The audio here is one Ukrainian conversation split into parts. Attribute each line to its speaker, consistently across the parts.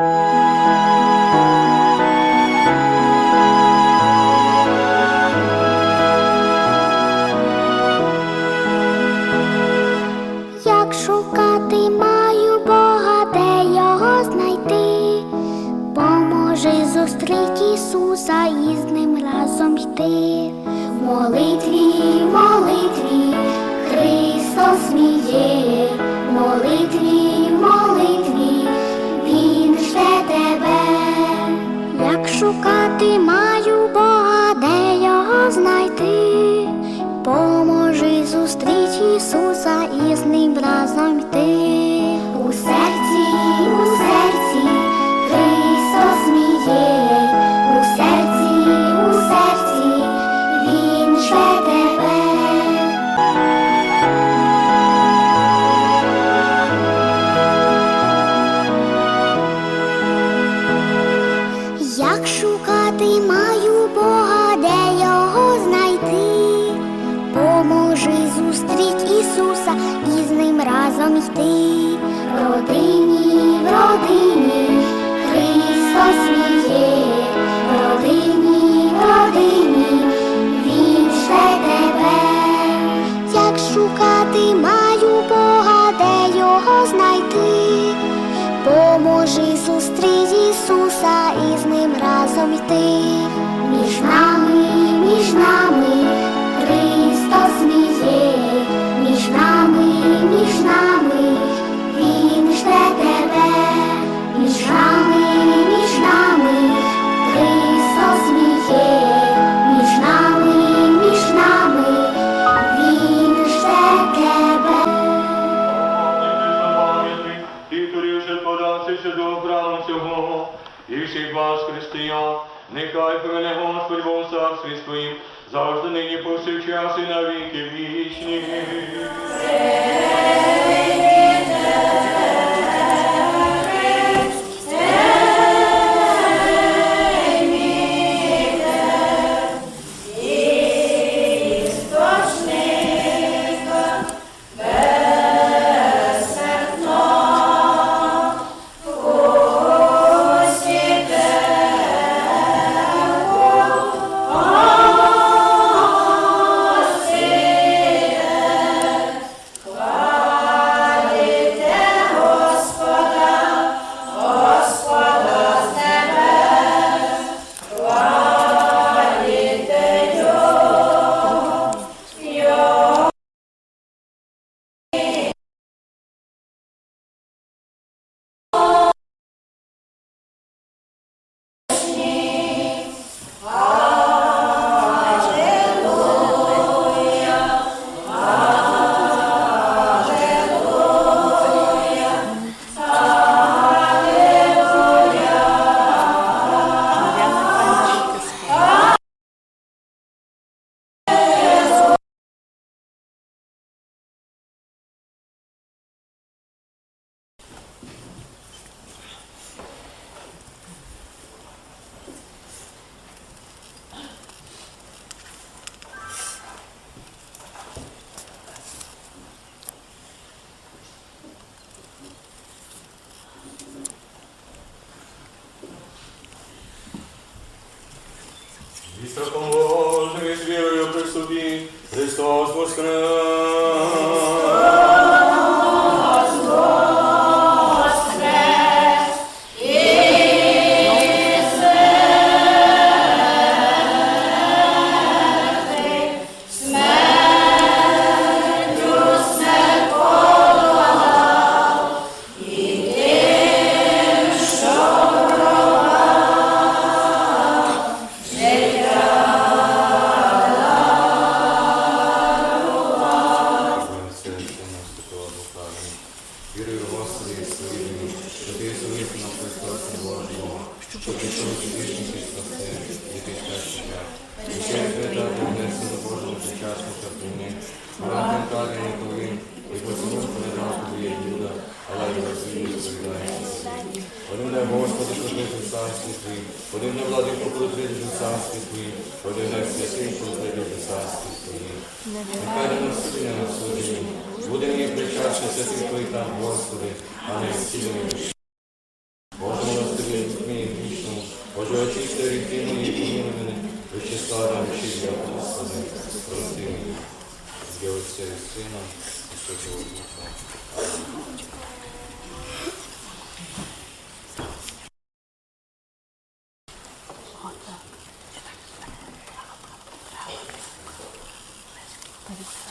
Speaker 1: Як шукати маю Бога, де його знайти? Поможи зустріти Ісуса і ним разом йти. Молитві, молитві, Христос мій В родині, в родині, Христос мій в родині, в родині, Він жде тебе. Як шукати маю Бога, де його знайти? Поможи зустріч Ісуса і з ним разом йти.
Speaker 2: Царстві завжди нині повсякчас і навіки вічні.
Speaker 3: Радним кадем повім, і поцілуй передав тобі Юда, але й Василій сповідається. Один дай Господи, що ти в царстві твоїм, один дай влади, в царстві твоїм, коли ти в царстві твоїм. Нехай не насилля на служінні, буде мені причастя святих твоїх там, Господи, а не зцілення.
Speaker 4: Боже милостивий, мій вічному, Боже очисти гріхи мої, помилуй мене, вичи старим, вичи Господи, прости мені. З Отця і Сина, і Святого Духа. Радість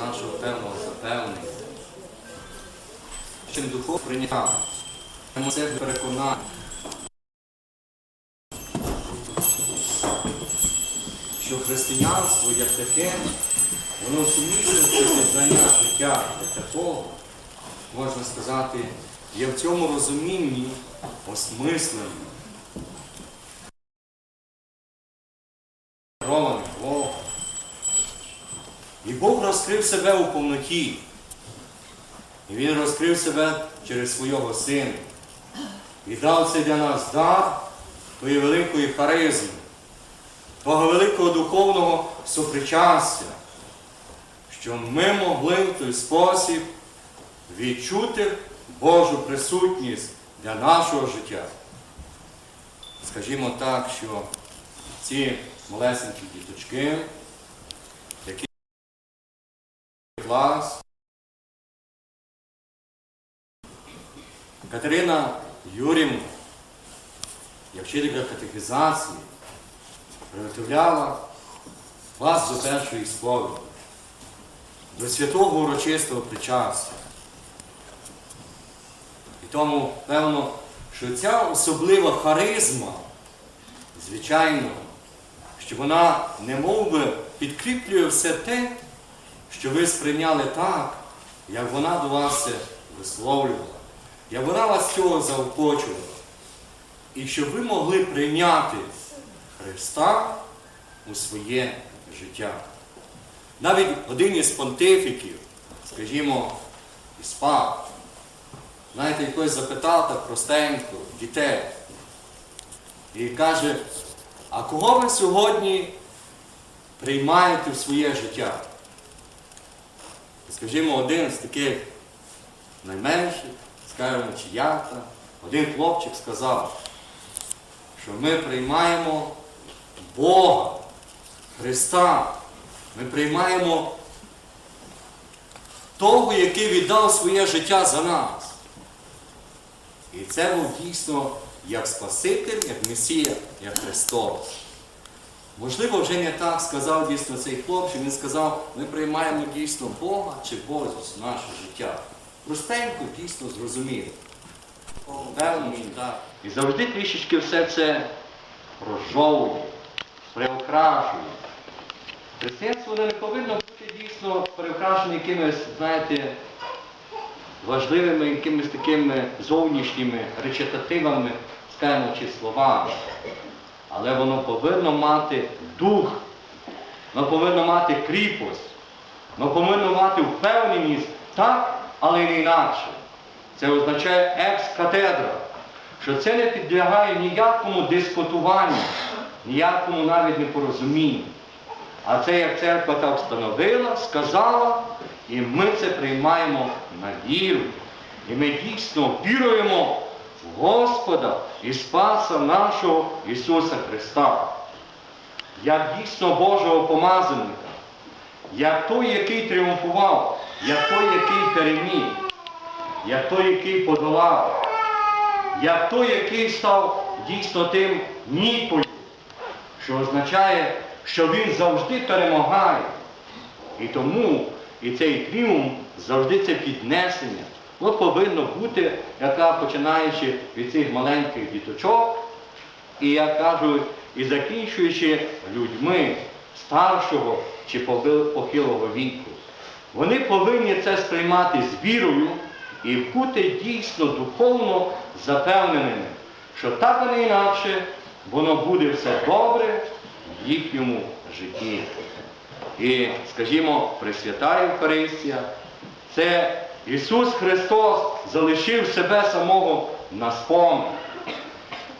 Speaker 4: нашого певного запевнення. Чим духов прийняв, це переконання. Що християнство як таке, воно сумісно пізнання життя як такого, можна сказати, є в цьому розумінні осмисленим. Бог розкрив себе у повноті. І Він розкрив себе через свого Сина. І дав це для нас дар тої великої харизми, того великого духовного сопричастя, що ми могли в той спосіб відчути Божу присутність для нашого життя. Скажімо так, що ці малесенькі діточки, клас. Катерина Юрівна, як вчителька катехізації, приготовляла вас до першої сповіді, до святого урочистого причастя. І тому, певно, що ця особлива харизма, звичайно, що вона не би підкріплює все те, що ви сприйняли так, як вона до вас це висловлювала, як вона вас цього заохочувала. І щоб ви могли прийняти Христа у своє життя. Навіть один із понтифіків, скажімо, із пап, знаєте, якось запитав так простенько дітей. І каже, а кого ви сьогодні приймаєте в своє життя? Скажімо, один з таких найменших, скажімо, чията, один хлопчик сказав, що ми приймаємо Бога, Христа. Ми приймаємо того, який віддав своє життя за нас. І це був дійсно як Спаситель, як Месія, як Христос. Можливо, вже не так сказав дійсно цей хлопчик, він сказав, ми приймаємо дійсно Бога чи Божість в наше життя. Простенько, дійсно зрозуміло. Певно, що так. І завжди трішечки все це розжовує, приокрашує. Християнство не повинно бути дійсно перекрашене якимись, знаєте, важливими якимись такими зовнішніми речитативами, скажімо, чи словами. Але воно повинно мати дух, воно повинно мати кріпость, але повинно мати впевненість так, але не інакше. Це означає екс-катедра, що це не підлягає ніякому дискутуванню, ніякому навіть непорозумінню. А це як церква так встановила, сказала, і ми це приймаємо на віру. І ми дійсно віруємо Господа і Спаса нашого Ісуса Христа, як дійсно Божого помазаника, як той, який тріумфував, як той, який переміг, як той, який подолав, як той, який став дійсно тим нікою, що означає, що він завжди перемагає. І тому і цей тріумф завжди це піднесення. Воно повинно бути, яка починаючи від цих маленьких діточок, і як кажуть, і закінчуючи людьми старшого чи похилого віку. Вони повинні це сприймати з вірою і бути дійсно духовно запевненими, що так не інакше воно буде все добре в їхньому житті. І, скажімо, Пресвята Євхаристія, це Ісус Христос залишив себе самого на спомин.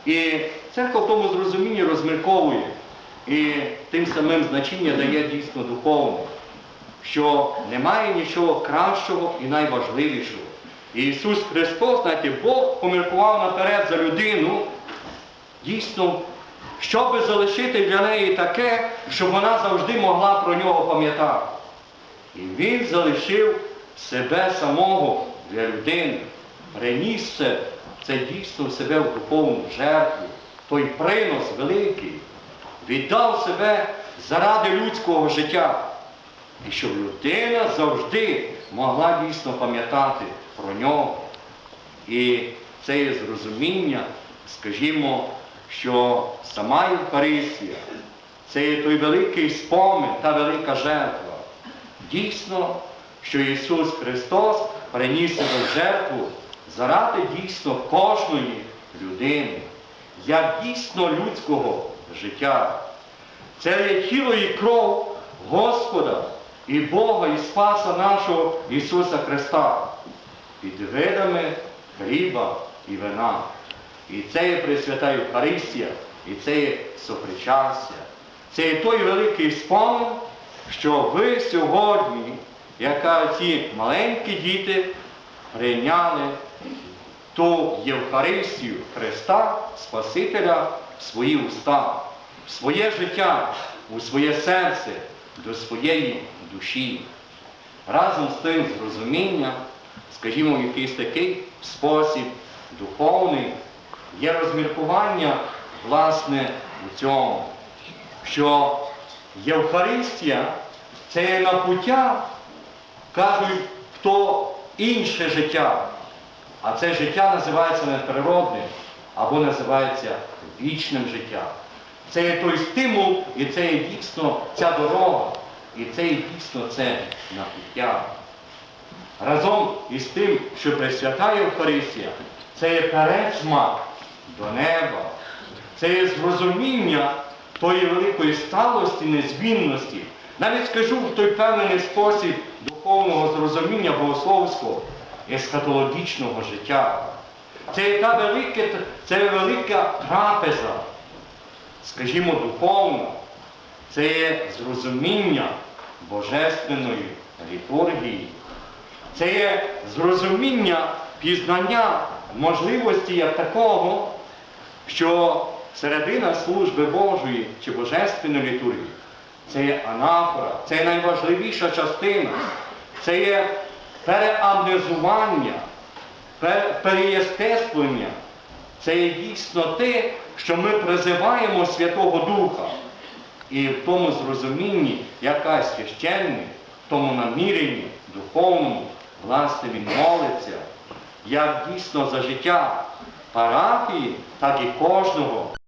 Speaker 4: І церква в тому зрозумінні розмірковує і тим самим значення дає дійсно духовне, що немає нічого кращого і найважливішого. І Ісус Христос, знаєте, Бог поміркував наперед за людину, дійсно, щоб залишити для неї таке, щоб вона завжди могла про нього пам'ятати. І Він залишив себе самого для людини, приніс це, це дійсно в себе в духовну жертву, той принос великий, віддав себе заради людського життя. І щоб людина завжди могла дійсно пам'ятати про нього. І це є зрозуміння, скажімо, що сама Євхаристія, це є той великий спомин, та велика жертва. Дійсно, що Ісус Христос приніс себе в жертву заради дійсно кожної людини, як дійсно людського життя. Це є тіло і кров Господа і Бога і Спаса нашого Ісуса Христа під видами хліба і вина. І це є Пресвята Євхаристія, і це є сопричастя. Це є той великий спомин, що ви сьогодні, яка ці маленькі діти, прийняли ту Євхаристію Христа, Спасителя в свої уста, в своє життя, у своє серце, до своєї душі. Разом з тим зрозумінням, скажімо, в якийсь такий спосіб духовний, є розміркування, власне, у цьому, що Євхаристія це є напуття, кажуть, в то інше життя. А це життя називається неприродним або називається вічним життям. Це є той стимул, і це є дійсно ця дорога, і це є дійсно це напуття. Разом із тим, що Пресвята Євхаристія, це є пересмак до неба, це є зрозуміння тої великої сталості, незмінності. Навіть скажу в той певний спосіб духовного зрозуміння богословського, ескатологічного життя. Це та велика, це велика трапеза, скажімо, духовна. Це є зрозуміння божественної літургії. Це є зрозуміння пізнання можливості як такого, що середина служби Божої чи Божественної літургії це є анафора, це є найважливіша частина, це є переамнезування, пер- переєстествлення. Це є дійсно те, що ми призиваємо Святого Духа. І в тому зрозумінні, яка священник, в тому наміренні духовному, власне, він молиться, як дійсно за життя парафії, так і кожного